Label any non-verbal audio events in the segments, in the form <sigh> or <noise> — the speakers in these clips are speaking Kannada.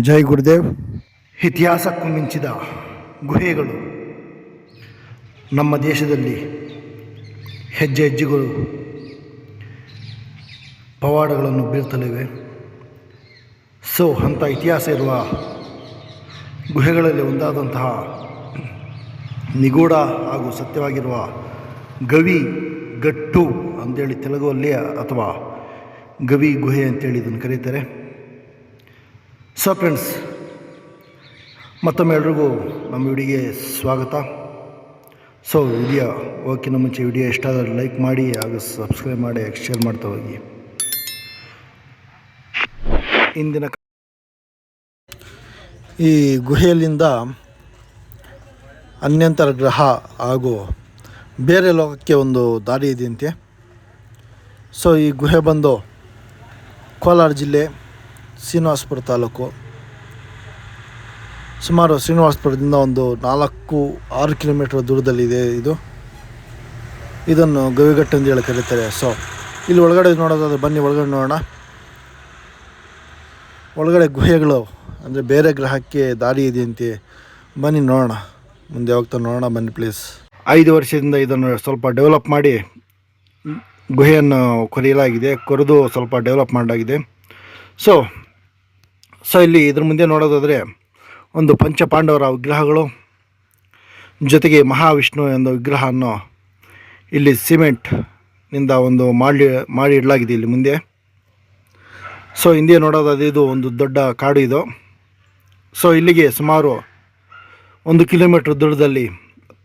ಜೈ ಗುರುದೇವ್. ಇತಿಹಾಸಕ್ಕೂ ಮಿಂಚಿದ ಗುಹೆಗಳು ನಮ್ಮ ದೇಶದಲ್ಲಿ ಹೆಜ್ಜೆ ಹೆಜ್ಜೆಗಳು ಪವಾಡಗಳನ್ನು ಬೀರ್ತಲಿವೆ ಸೊ ಅಂಥ ಇತಿಹಾಸ ಇರುವ ಗುಹೆಗಳಲ್ಲಿ ಒಂದಾದಂತಹ ನಿಗೂಢ ಹಾಗೂ ಸತ್ಯವಾಗಿರುವ ಗವಿ ಗಟ್ಟು ಅಂತೇಳಿ ತೆಲುಗುವಲ್ಲಿ ಅಥವಾ ಗವಿ ಗುಹೆ ಅಂತೇಳಿ ಇದನ್ನು ಕರೀತಾರೆ. ಸೊ ಫ್ರೆಂಡ್ಸ್ ಮತ್ತೊಮ್ಮೆ ಎಲ್ರಿಗೂ ನಮ್ಮ ವಿಡಿಯೋಗೆ ಸ್ವಾಗತ. ಸೊ ವಿಡಿಯೋ ನಮ್ಮ ಮುಂಚೆ ವಿಡಿಯೋ ಇಷ್ಟ ಆದರೆ ಲೈಕ್ ಮಾಡಿ ಹಾಗೂ ಸಬ್ಸ್ಕ್ರೈಬ್ ಮಾಡಿ ಶೇರ್ ಮಾಡ್ತಾ ಹೋಗಿ. ಇಂದಿನ ಈ ಗುಹೆಯಲ್ಲಿಂದ ಅನ್ಯಂತರ ಗ್ರಹ ಹಾಗೂ ಬೇರೆ ಲೋಕಕ್ಕೆ ಒಂದು ದಾರಿ ಇದೆಯಂತೆ. ಸೊ ಈ ಗುಹೆ ಬಂದು ಕೋಲಾರ ಜಿಲ್ಲೆ ಶ್ರೀನಿವಾಸಪುರ ತಾಲೂಕು. ಸುಮಾರು ಶ್ರೀನಿವಾಸಪುರದಿಂದ ಒಂದು ನಾಲ್ಕು, ಆರು ಕಿಲೋಮೀಟರ್ ದೂರದಲ್ಲಿದೆ ಇದು ಇದನ್ನು ಗವಿಗಟ್ಟು ಅಂತ ಹೇಳಿ ಕರೀತಾರೆ. ಸೊ ಇಲ್ಲಿ ಒಳಗಡೆ ನೋಡೋದಾದ್ರೆ ಬನ್ನಿ, ಒಳಗಡೆ ನೋಡೋಣ. ಒಳಗಡೆ ಗುಹೆಗಳು, ಅಂದರೆ ಬೇರೆ ಗ್ರಹಕ್ಕೆ ದಾರಿ ಇದೆ ಅಂತ. ಬನ್ನಿ ನೋಡೋಣ. ಮುಂದೆ ಹೋಗ್ತಾ ನೋಡೋಣ, ಬನ್ನಿ ಪ್ಲೀಸ್ ಐದು ವರ್ಷದಿಂದ ಇದನ್ನು ಸ್ವಲ್ಪ ಡೆವಲಪ್ ಮಾಡಿ, ಗುಹೆಯನ್ನು ಕೊರೆಯಲಾಗಿದೆ. ಕೊರೆದು ಸ್ವಲ್ಪ ಡೆವಲಪ್ ಮಾಡಲಾಗಿದೆ. ಸೊ ಸೊ ಇಲ್ಲಿ ಇದ್ರ ಮುಂದೆ ನೋಡೋದಾದರೆ ಒಂದು ಪಂಚಪಾಂಡವರ ವಿಗ್ರಹಗಳು, ಜೊತೆಗೆ ಮಹಾವಿಷ್ಣು ಎಂಬ ವಿಗ್ರಹವನ್ನು ಇಲ್ಲಿ ಸಿಮೆಂಟ್ನಿಂದ ಒಂದು ಮಾಡಿ ಮಾಡಿ ಇಡಲಾಗಿದೆ ಇಲ್ಲಿ ಮುಂದೆ. ಸೊ ಹಿಂದೆ ನೋಡೋದಾದಿದು ಇದು ಒಂದು ದೊಡ್ಡ ಕಾಡು ಇದು. ಸೊ ಇಲ್ಲಿಗೆ ಸುಮಾರು ಒಂದು ಕಿಲೋಮೀಟ್ರ್ ದೂರದಲ್ಲಿ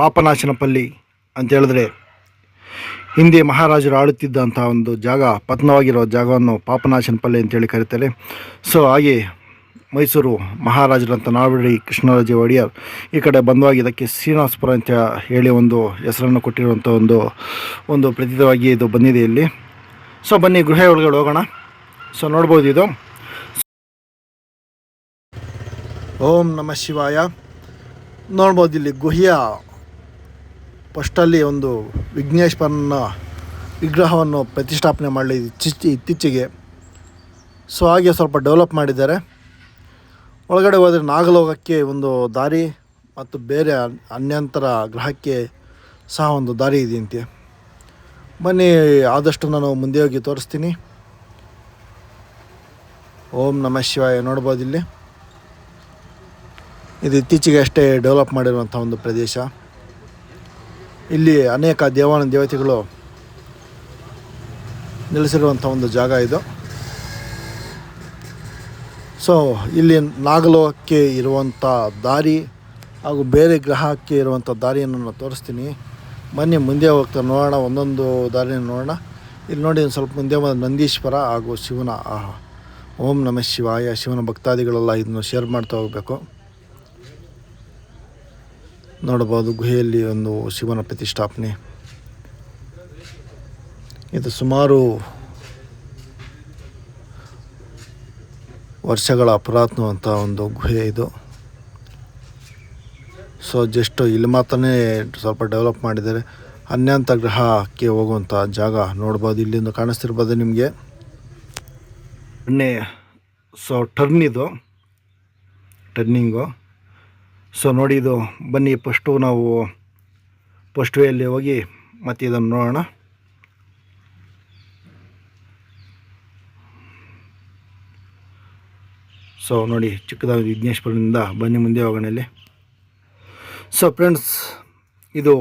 ಪಾಪನಾಶನಪಲ್ಲಿ ಅಂತ ಹೇಳಿದ್ರೆ ಹಿಂದೆ ಮಹಾರಾಜರು ಆಳುತ್ತಿದ್ದಂಥ ಒಂದು ಜಾಗ ಪತನವಾಗಿರೋ ಜಾಗವನ್ನು ಪಾಪನಾಶನಪಲ್ಲಿ ಅಂತೇಳಿ ಕರೀತಾರೆ. ಸೊ ಹಾಗೆ ಮೈಸೂರು ಮಹಾರಾಜರಂತ ನಾವಿಡಿ ಕೃಷ್ಣರಾಜ ಒಡೆಯರ್ ಈ ಕಡೆ ಬಂದವಾಗಿ ಇದಕ್ಕೆ ಶ್ರೀನಿವಾಸಪುರ ಅಂತ ಹೇಳಿ ಒಂದು ಹೆಸರನ್ನು ಕೊಟ್ಟಿರುವಂಥ ಒಂದು ಒಂದು ಪ್ರತೀತವಾಗಿ ಇದು ಬಂದಿದೆ ಇಲ್ಲಿ. ಸೊ ಬನ್ನಿ ಗೃಹ ಒಳಗಡೆ ಹೋಗೋಣ. ಸೊ ನೋಡ್ಬೋದು ಇದು. ಓಂ ನಮ ಶಿವಾಯ. ನೋಡ್ಬೋದು ಇಲ್ಲಿ ಗುಹೆಯ ಫಸ್ಟಲ್ಲಿ ಒಂದು ವಿಘ್ನೇಶ್ವರನ ವಿಗ್ರಹವನ್ನು ಪ್ರತಿಷ್ಠಾಪನೆ ಮಾಡಲಿ ಇತ್ತೀಚೆ, ಇತ್ತೀಚೆಗೆ. ಸೊ ಹಾಗೆ ಸ್ವಲ್ಪ ಡೆವಲಪ್ ಮಾಡಿದ್ದಾರೆ. ಒಳಗಡೆ ಹೋದರೆ ನಾಗಲೋಕಕ್ಕೆ ಒಂದು ದಾರಿ ಮತ್ತು ಬೇರೆ ಅನ್- ಅನ್ಯಂತರ ಗ್ರಹಕ್ಕೆ ಸಹ ಒಂದು ದಾರಿ ಇದೆಯಂತೆ ಬನ್ನಿ, ಆದಷ್ಟು ನಾನು ಮುಂದೆ ಹೋಗಿ ತೋರಿಸ್ತೀನಿ. ಓಂ ನಮ ಶಿವಾಯ, ನೋಡ್ಬೋದು ಇಲ್ಲಿ. ಇದು ಇತ್ತೀಚೆಗೆ ಅಷ್ಟೇ ಡೆವಲಪ್ ಮಾಡಿರುವಂಥ ಒಂದು ಪ್ರದೇಶ. ಇಲ್ಲಿ ಅನೇಕ ದೇವಾನ ದೇವತೆಗಳು ನೆಲೆಸಿರುವಂಥ ಒಂದು ಜಾಗ ಇದು. ಸೊ, ಇಲ್ಲಿ ನಾಗಲೋಕಕ್ಕೆ ಇರುವಂಥ ದಾರಿ ಹಾಗೂ ಬೇರೆ ಗ್ರಹಕ್ಕೆ ಇರುವಂಥ ದಾರಿಯನ್ನು ನಾನು ತೋರಿಸ್ತೀನಿ. ಬನ್ನಿ, ಮುಂದೆ ಹೋಗ್ತಾ ನೋಡೋಣ, ಒಂದೊಂದು ದಾರಿಯನ್ನು ನೋಡೋಣ. ಇಲ್ಲಿ ನೋಡಿ, ಒಂದು ಸ್ವಲ್ಪ ಮುಂದೆ ಬಂದ ನಂದೀಶ್ವರ ಹಾಗೂ ಶಿವನ ಆಹ ಓಂ ನಮ ಶಿವಾಯ, ಶಿವನ ಭಕ್ತಾದಿಗಳೆಲ್ಲ ಇದನ್ನು ಶೇರ್ ಮಾಡ್ತಾ ಹೋಗಬೇಕು. ನೋಡಬಹುದು, ಗುಹೆಯಲ್ಲಿ ಒಂದು ಶಿವನ ಪ್ರತಿಷ್ಠಾಪನೆ. ಇದು ಸುಮಾರು ವರ್ಷಗಳ ಅಪರಾತ್ನವಂಥ ಒಂದು ಗುಹೆ ಇದು. ಸೊ ಜಸ್ಟ್ ಇಲ್ಲಿ ಮಾತ್ರನೇ ಸ್ವಲ್ಪ ಡೆವಲಪ್ ಮಾಡಿದ್ದಾರೆ. ಅನ್ಯಂತ ಗ್ರಹಕ್ಕೆ ಹೋಗುವಂಥ ಜಾಗ ನೋಡ್ಬೋದು. ಇಲ್ಲಿಂದ ಕಾಣಿಸ್ತಿರ್ಬೋದು ನಿಮಗೆ. ಸೊ ಟರ್ನ್ ಇದು ಟರ್ನಿಂಗು ಸೊ ನೋಡಿ ಇದು, ಬನ್ನಿ ಫಸ್ಟು ನಾವು ಫಸ್ಟ್ ವೇಯಲ್ಲಿ ಹೋಗಿ ಮತ್ತೆ ಇದನ್ನು ನೋಡೋಣ. ಸೊ ನೋಡಿ ಚಿಕ್ಕದಾಗಿ ವಿಘ್ನೇಶ್ವರನಿಂದ ಬನ್ನಿ ಮುಂದೆ ಹೋಗೋಣ ಇಲ್ಲಿ ಸೊ ಫ್ರೆಂಡ್ಸ್ ಇದು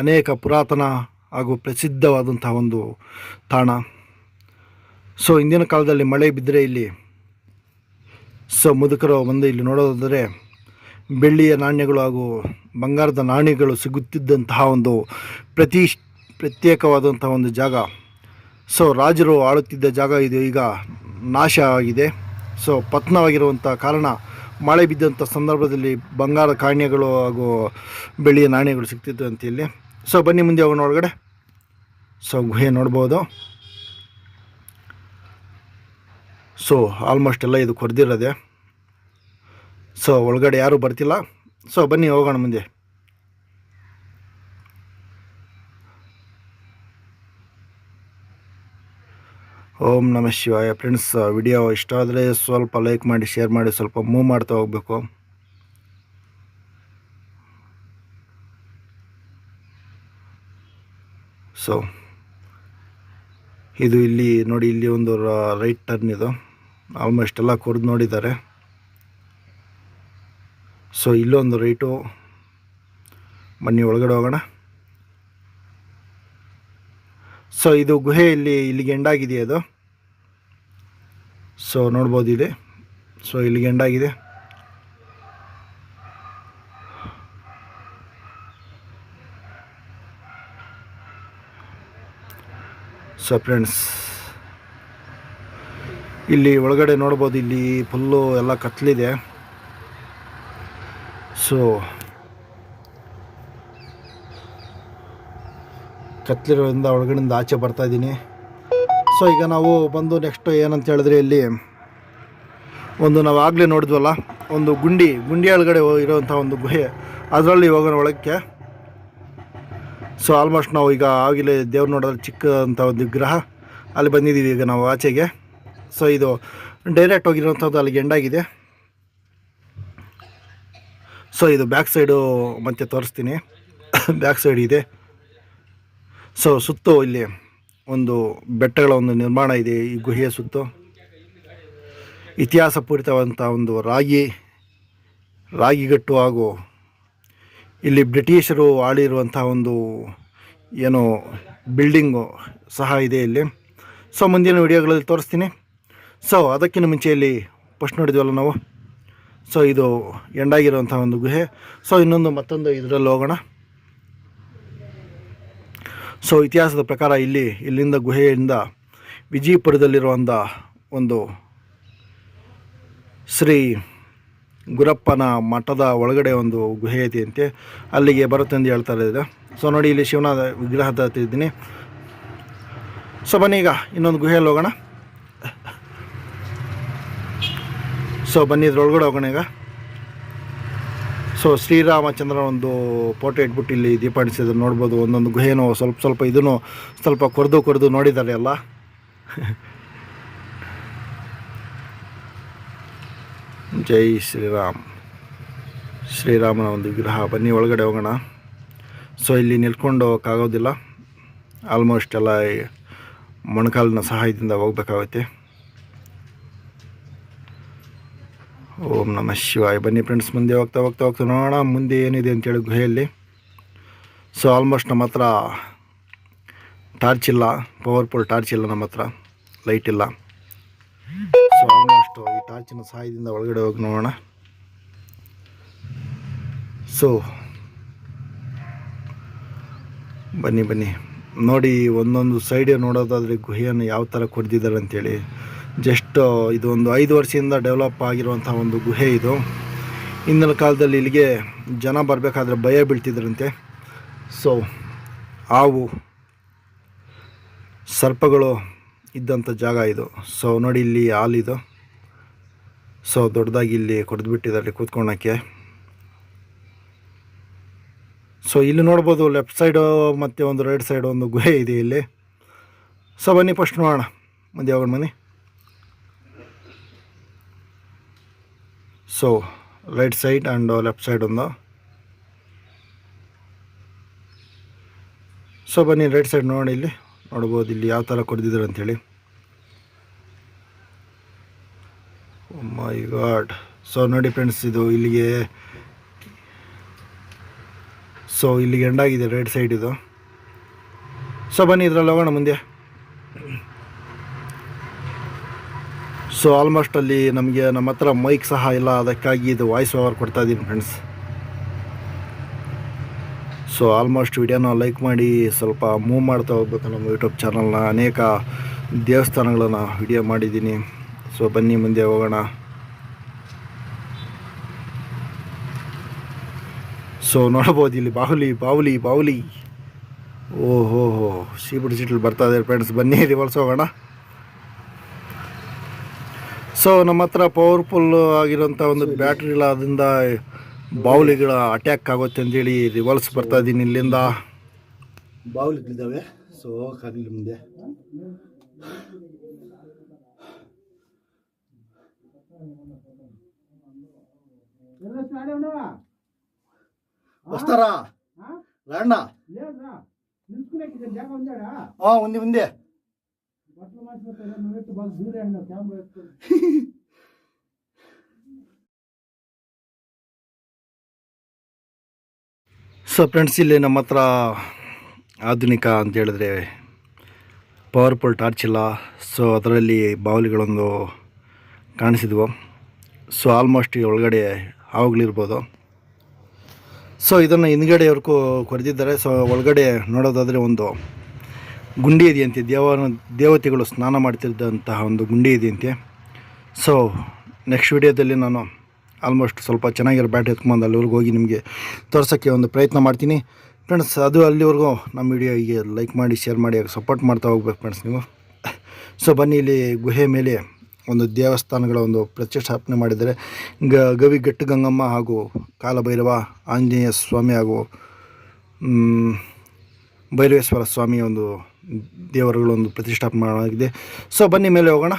ಅನೇಕ ಪುರಾತನ ಹಾಗೂ ಪ್ರಸಿದ್ಧವಾದಂತಹ ಒಂದು ತಾಣ. ಸೊ ಇಂದಿನ ಕಾಲದಲ್ಲಿ ಮಳೆ ಬಿದ್ದರೆ ಇಲ್ಲಿ ಸೊ ಮುದುಕರು ಬಂದು ಇಲ್ಲಿ ನೋಡೋದಾದರೆ ಬೆಳ್ಳಿಯ ನಾಣ್ಯಗಳು ಹಾಗೂ ಬಂಗಾರದ ನಾಣ್ಯಗಳು ಸಿಗುತ್ತಿದ್ದಂತಹ ಒಂದು ಪ್ರತಿ ಪ್ರತ್ಯೇಕವಾದಂಥ ಒಂದು ಜಾಗ. ಸೊ ರಾಜರು ಆಳುತ್ತಿದ್ದ ಜಾಗ ಇದು ಈಗ ನಾಶ ಆಗಿದೆ. ಸೊ ಪತನವಾಗಿರುವಂಥ ಕಾರಣ ಮಳೆ ಬಿದ್ದಂಥ ಸಂದರ್ಭದಲ್ಲಿ ಬಂಗಾರ ಕಾಣ್ಯಗಳು ಹಾಗೂ ಬೆಳ್ಳಿಯ ನಾಣ್ಯಗಳು ಸಿಗ್ತಿದ್ದು ಅಂತ ಇಲ್ಲಿ. ಸೊ ಬನ್ನಿ ಮುಂದೆ ಹೋಗೋಣ ಒಳಗಡೆ. ಸೊ ಗುಹೆ ನೋಡ್ಬೋದು. ಸೊ ಆಲ್ಮೋಸ್ಟ್ ಎಲ್ಲ ಇದು ಕೊರೆದಿರೋದೆ. ಸೊ ಒಳಗಡೆ ಯಾರೂ ಬರ್ತಿಲ್ಲ. ಸೊ ಬನ್ನಿ ಹೋಗೋಣ ಮುಂದೆ. ಓಂ ನಮ ಶಿವಾಯ. ಫ್ರೆಂಡ್ಸ್ ವಿಡಿಯೋ ಇಷ್ಟ ಆದರೆ ಸ್ವಲ್ಪ ಲೈಕ್ ಮಾಡಿ ಶೇರ್ ಮಾಡಿ, ಸ್ವಲ್ಪ ಮೂವ್ ಮಾಡ್ತಾ ಹೋಗಬೇಕು. ಸೊ ಇದು ಇಲ್ಲಿ ನೋಡಿ, ಇಲ್ಲಿ ಒಂದು ರೈಟ್ ಟರ್ನ್ ಇದು. ಆಲ್ಮೋಸ್ಟ್ ಎಲ್ಲ ಕೊಡ್ದು ನೋಡಿದ್ದಾರೆ. ಸೊ ಇಲ್ಲೊಂದು ರೈಟು ಬನ್ನಿ, ಒಳಗಡೆ ಹೋಗೋಣ. ಸೊ ಇದು ಗುಹೆಯಲ್ಲಿ ಇಲ್ಲಿಗೆ ಎಂಡಾಗಿದೆ ಅದು. ಸೊ ನೋಡ್ಬೋದು ಇದೆ ಸೊ ಇಲ್ಲಿಗೆ ಎಂಡಾಗಿದೆ ಸೊ ಫ್ರೆಂಡ್ಸ್ ಇಲ್ಲಿ ಒಳಗಡೆ ನೋಡ್ಬೋದು ಇಲ್ಲಿ ಫುಲ್ಲು ಎಲ್ಲ ಕತ್ಲಿದೆ. ಸೊ ಕತ್ಲಿರೋದ್ರಿಂದ ಒಳಗಡೆಯಿಂದ ಆಚೆ ಬರ್ತಾ ಇದ್ದೀನಿ. ಸೊ ಈಗ ನಾವು ಬಂದು ನೆಕ್ಸ್ಟ್ ಏನಂತ ಹೇಳಿದ್ರೆ ಇಲ್ಲಿ ಒಂದು ನಾವು ಆಗಲೇ ನೋಡಿದ್ವಲ್ಲ, ಒಂದು ಗುಂಡಿ ಗುಂಡಿ ಒಳಗಡೆ ಇರೋವಂಥ ಒಂದು ಗುಹೆ. ಅದರಲ್ಲಿ ಹೋಗೋಣ ಒಳಕ್ಕೆ. ಸೊ ಆಲ್ಮೋಸ್ಟ್ ನಾವು ಈಗ ಆಗಲೇ ದೇವ್ರು ನೋಡೋದ್ರೆ ಚಿಕ್ಕದಂಥ ಒಂದು ವಿಗ್ರಹ. ಅಲ್ಲಿ ಬಂದಿದ್ದೀವಿ ಈಗ ನಾವು ಆಚೆಗೆ. ಸೊ ಇದು ಡೈರೆಕ್ಟ್ ಹೋಗಿರೋವಂಥದ್ದು ಅಲ್ಲಿಗೆ ಎಂಡಾಗಿದೆ ಸೊ ಇದು ಬ್ಯಾಕ್ ಸೈಡು ಮತ್ತೆ ತೋರಿಸ್ತೀನಿ. <coughs> ಬ್ಯಾಕ್ ಸೈಡ್ ಇದೆ. ಸೊ ಸುತ್ತು ಇಲ್ಲಿ ಒಂದು ಬೆಟ್ಟಗಳ ಒಂದು ನಿರ್ಮಾಣ ಇದೆ, ಈ ಗುಹೆಯ ಸುತ್ತು. ಇತಿಹಾಸ ಪೂರಿತವಾದಂಥ ಒಂದು ರಾಗಿ, ರಾಗಿಗಟ್ಟು ಹಾಗೂ ಇಲ್ಲಿ ಬ್ರಿಟಿಷರು ಆಳಿರುವಂಥ ಒಂದು ಏನು ಬಿಲ್ಡಿಂಗು ಸಹ ಇದೆ ಇಲ್ಲಿ. ಸೊ ಮುಂದಿನ ವಿಡಿಯೋಗಳಲ್ಲಿ ತೋರಿಸ್ತೀನಿ. ಸೊ ಅದಕ್ಕಿಂತ ಮುಂಚೆ ಇಲ್ಲಿ ಫಸ್ಟ್ ನೋಡಿದ್ವಲ್ಲ ನಾವು? ಸೊ ಇದು ಎಂಡಾಗಿರುವಂಥ ಒಂದು ಗುಹೆ. ಸೊ ಇನ್ನೊಂದು ಮತ್ತೊಂದು ಇದರಲ್ಲಿ ಹೋಗೋಣ. ಸೊ ಇತಿಹಾಸದ ಪ್ರಕಾರ ಇಲ್ಲಿ, ಇಲ್ಲಿಂದ ಗುಹೆಯಿಂದ ವಿಜಯಪುರದಲ್ಲಿರುವಂಥ ಒಂದು ಶ್ರೀ ಗುರಪ್ಪನ ಮಠದ ಒಳಗಡೆ ಒಂದು ಗುಹೆ ಐತಿ ಅಂತೆ. ಅಲ್ಲಿಗೆ ಬರುತ್ತೆ ಅಂತ ಹೇಳ್ತಾರೆ ಇದು ಸೊ ನೋಡಿ, ಇಲ್ಲಿ ಶಿವನ ವಿಗ್ರಹದ ಹತ್ತಿದ್ದೀನಿ ಸೊ ಬನ್ನಿ ಈಗ ಇನ್ನೊಂದು ಗುಹೆಯಲ್ಲಿ ಹೋಗೋಣ. ಸೊ ಬನ್ನಿ, ಇದ್ರೊಳಗಡೆ ಹೋಗೋಣ ಈಗ. ಸೊ ಶ್ರೀರಾಮಚಂದ್ರ ಒಂದು ಫೋಟೋ ಇಟ್ಬಿಟ್ಟು ಇಲ್ಲಿ ದೀಪ ಅಂಟಿಸಿದ್ರು ನೋಡ್ಬೋದು, ಒಂದೊಂದು ಗುಹೆನೂ ಸ್ವಲ್ಪ ಸ್ವಲ್ಪ ಇದನ್ನು ಸ್ವಲ್ಪ ಕೊರೆದು ಕೊರೆದು ನೋಡಿದ್ದಾರೆ ಎಲ್ಲ <laughs> ಜೈ ಶ್ರೀರಾಮ್. ಶ್ರೀರಾಮನ ಒಂದು ವಿಗ್ರಹ. ಬನ್ನಿ, ಒಳಗಡೆ ಹೋಗೋಣ. ಸೊ ಇಲ್ಲಿ ನಿಲ್ಕೊಂಡು ಹೋಗೋಕ್ಕಾಗೋದಿಲ್ಲ. ಆಲ್ಮೋಸ್ಟ್ ಎಲ್ಲ ಮೊಣಕಾಲಿನ ಸಹಾಯದಿಂದ ಹೋಗ್ಬೇಕಾಗುತ್ತೆ. ಓಂ ನಮ ಶಿವಾಯ. ಬನ್ನಿ ಫ್ರೆಂಡ್ಸ್ ಮುಂದೆ ಹೋಗ್ತಾ ಹೋಗ್ತಾ ಹೋಗ್ತಾ ನೋಡೋಣ, ಮುಂದೆ ಏನಿದೆ ಅಂತೇಳಿ ಗುಹೆಯಲ್ಲಿ. ಸೊ ಆಲ್ಮೋಸ್ಟ್ ನಮ್ಮ ಹತ್ರ ಟಾರ್ಚ್ ಇಲ್ಲ ಪವರ್ಫುಲ್ ಟಾರ್ಚ್ ಇಲ್ಲ ನಮ್ಮ ಹತ್ರ ಲೈಟ್ ಇಲ್ಲ. ಸೊ ಆಲ್ಮೋಸ್ಟ್ ಈ ಟಾರ್ಚಿನ ಸಹಾಯದಿಂದ ಒಳಗಡೆ ಹೋಗಿ ನೋಡೋಣ. ಸೊ ಬನ್ನಿ ಬನ್ನಿ. ನೋಡಿ, ಒಂದೊಂದು ಸೈಡ್ ನೋಡೋದಾದರೆ ಗುಹೆಯನ್ನು ಯಾವ ಥರ ಕೊಡ್ದಿದ್ದಾರೆ ಅಂತೇಳಿ ಜಸ್ಟ್ ಇದು ಒಂದು ಐದು ವರ್ಷದಿಂದ ಡೆವಲಪ್ ಆಗಿರುವಂಥ ಒಂದು ಗುಹೆ ಇದು. ಹಿಂದಿನ ಕಾಲದಲ್ಲಿ ಇಲ್ಲಿಗೆ ಜನ ಬರಬೇಕಾದ್ರೆ ಭಯ ಬೀಳ್ತಿದ್ರಂತೆ. ಸೊ ಹಾವು, ಸರ್ಪಗಳು ಇದ್ದಂಥ ಜಾಗ ಇದು. ಸೊ ನೋಡಿ ಇಲ್ಲಿ ಹಾಲಿದು ಸೊ ದೊಡ್ಡದಾಗಿ ಇಲ್ಲಿ ಕೊಡ್ದುಬಿಟ್ಟಿದ್ದಾರೆ ಕೂತ್ಕೊಳಕ್ಕೆ ಸೊ ಇಲ್ಲಿ ನೋಡ್ಬೋದು ಲೆಫ್ಟ್ ಸೈಡು ಮತ್ತು ಒಂದು ರೈಟ್ ಸೈಡ್ ಒಂದು ಗುಹೆ ಇದೆ ಇಲ್ಲಿ. ಸೊ ಬನ್ನಿ ಫಸ್ಟ್ ನೋಡೋಣ. ಮುಂದೆ ಹೋಗೋಣ ಬನ್ನಿ. So right side and left side ಒಂದು ಸೊ ಬನ್ನಿ ರೈಟ್ ಸೈಡ್ ನೋಡಿ ಇಲ್ಲಿ. ನೋಡ್ಬೋದು ಇಲ್ಲಿ ಯಾವ ಥರ ಕೊಡ್ದಿದ್ದಾರೆ ಅಂಥೇಳಿ. ಮೈ ಗಾಡ್ ಸೊ ನೋಡಿ ಫ್ರೆಂಡ್ಸ್ ಇದು ಇಲ್ಲಿಗೆ ಸೊ ಇಲ್ಲಿಗೆ ಎಂಡಾಗಿದೆ ರೈಟ್ ಸೈಡ್ ಇದು. ಸೊ ಬನ್ನಿ, ಇದ್ರಲ್ಲಿ ಹೋಗೋಣ ಮುಂದೆ. ಸೊ ಆಲ್ಮೋಸ್ಟ್ ಅಲ್ಲಿ ನಮಗೆ ನಮ್ಮ ಹತ್ರ ಮೈಕ್ ಸಹ ಇಲ್ಲ, ಅದಕ್ಕಾಗಿ ಇದು ವಾಯ್ಸ್ ಓವರ್ ಕೊಡ್ತಾ ಇದ್ದೀನಿ ಫ್ರೆಂಡ್ಸ್ ಸೊ ಆಲ್ಮೋಸ್ಟ್ ವಿಡಿಯೋನ ಲೈಕ್ ಮಾಡಿ ಸ್ವಲ್ಪ ಮೂವ್ ಮಾಡ್ತಾ ಹೋಗ್ಬೇಕು ನಮ್ಮ ಯೂಟ್ಯೂಬ್ ಚಾನಲ್ನ ಅನೇಕ ದೇವಸ್ಥಾನಗಳನ್ನು ವಿಡಿಯೋ ಮಾಡಿದ್ದೀನಿ. ಸೊ ಬನ್ನಿ ಮುಂದೆ ಹೋಗೋಣ. ಸೊ ನೋಡ್ಬೋದು ಇಲ್ಲಿ ಬಾಹುಲಿ ಬಾಹುಲಿ ಬಾಹುಲಿ. ಓಹೋ ಹೋ ಸಿಟ್ಲು ಸಿಟ್ಲ್ ಬರ್ತಾ ಇದೆ ಫ್ರೆಂಡ್ಸ್ ಬನ್ನಿ ರಿವರ್ಸ್ ಹೋಗೋಣ. ಸೊ ನಮ್ಮ ಹತ್ರ ಪವರ್ಫುಲ್ ಆಗಿರೋಂಥ ಒಂದು ಬ್ಯಾಟ್ರಿಗಳ ಅದರಿಂದ ಬಾವುಲಿಗಳ ಅಟ್ಯಾಕ್ ಆಗುತ್ತೆ ಅಂತೇಳಿ ರಿವಲ್ಸ್ ಬರ್ತಾ ಇದ್ದೀನಿ ಇಲ್ಲಿಂದ. ಬಾವುಲಿಗಳಿದ್ದಾವೆ ಸೊ ಹೋಗೋಕ್ಕಾಗಲಿ ಮುಂದೆ. ಹಾಂ? ಒಂದೇ ಒಂದೇ ಸೊ ಫ್ರೆಂಡ್ಸ್ ಇಲ್ಲಿ ನಮ್ಮ ಹತ್ರ ಆಧುನಿಕ ಅಂತ ಹೇಳಿದ್ರೆ ಪವರ್ಫುಲ್ ಟಾರ್ಚ್ ಇಲ್ಲ. ಸೊ ಅದರಲ್ಲಿ ಬಾವಲಿಗಳೊಂದು ಕಾಣಿಸಿದ್ವು. ಸೊ ಆಲ್ಮೋಸ್ಟ್ ಒಳಗಡೆ ಹಾವುಗಳಿರ್ಬೋದು. ಸೊ ಇದನ್ನು ಹಿಂದ್ಗಡೆವರೆಗೂ ಕೊರೆದಿದ್ದಾರೆ. ಸೊ ಒಳಗಡೆ ನೋಡೋದಾದರೆ ಒಂದು ಗುಂಡಿ ಇದೆಯಂತೆ ದೇವ ದೇವತೆಗಳು ಸ್ನಾನ ಮಾಡ್ತಿದ್ದಂತಹ ಒಂದು ಗುಂಡಿ ಇದೆಯಂತೆ ಸೊ ನೆಕ್ಸ್ಟ್ ವಿಡಿಯೋದಲ್ಲಿ ನಾನು ಆಲ್ಮೋಸ್ಟ್ ಸ್ವಲ್ಪ ಚೆನ್ನಾಗಿರೋ ಬ್ಯಾಟ್ರಿ ಎತ್ಕೊಂಬಂದು ಅಲ್ಲಿವರೆಗೂ ಹೋಗಿ ನಿಮಗೆ ತೋರ್ಸೋಕ್ಕೆ ಒಂದು ಪ್ರಯತ್ನ ಮಾಡ್ತೀನಿ. ಫ್ರೆಂಡ್ಸ್ ಅದು ಅಲ್ಲಿವರೆಗೂ ನಮ್ಮ ವಿಡಿಯೋಗೆ ಲೈಕ್ ಮಾಡಿ ಶೇರ್ ಮಾಡಿ ಸಪೋರ್ಟ್ ಮಾಡ್ತಾ ಹೋಗ್ಬೇಕು ಫ್ರೆಂಡ್ಸ್ ನೀವು. ಸೊ ಬನ್ನಿ ಇಲ್ಲಿ ಗುಹೆ ಮೇಲೆ ಒಂದು ದೇವಸ್ಥಾನಗಳ ಒಂದು ಪ್ರತಿಷ್ಠಾಪನೆ ಮಾಡಿದ್ದಾರೆ. ಗ, ಗವಿ ಗಟ್ಟು ಗಂಗಮ್ಮ ಹಾಗೂ ಕಾಲಭೈರವ, ಆಂಜನೇಯ ಸ್ವಾಮಿ ಹಾಗೂ ಭೈರವೇಶ್ವರ ಸ್ವಾಮಿಯ ಒಂದು ದೇವರುಗಳ ಒಂದು ಪ್ರತಿಷ್ಠಾಪನೆ ಮಾಡಲಾಗಿದೆ. ಸೊ ಬನ್ನಿ ಮೇಲೆ ಹೋಗೋಣ.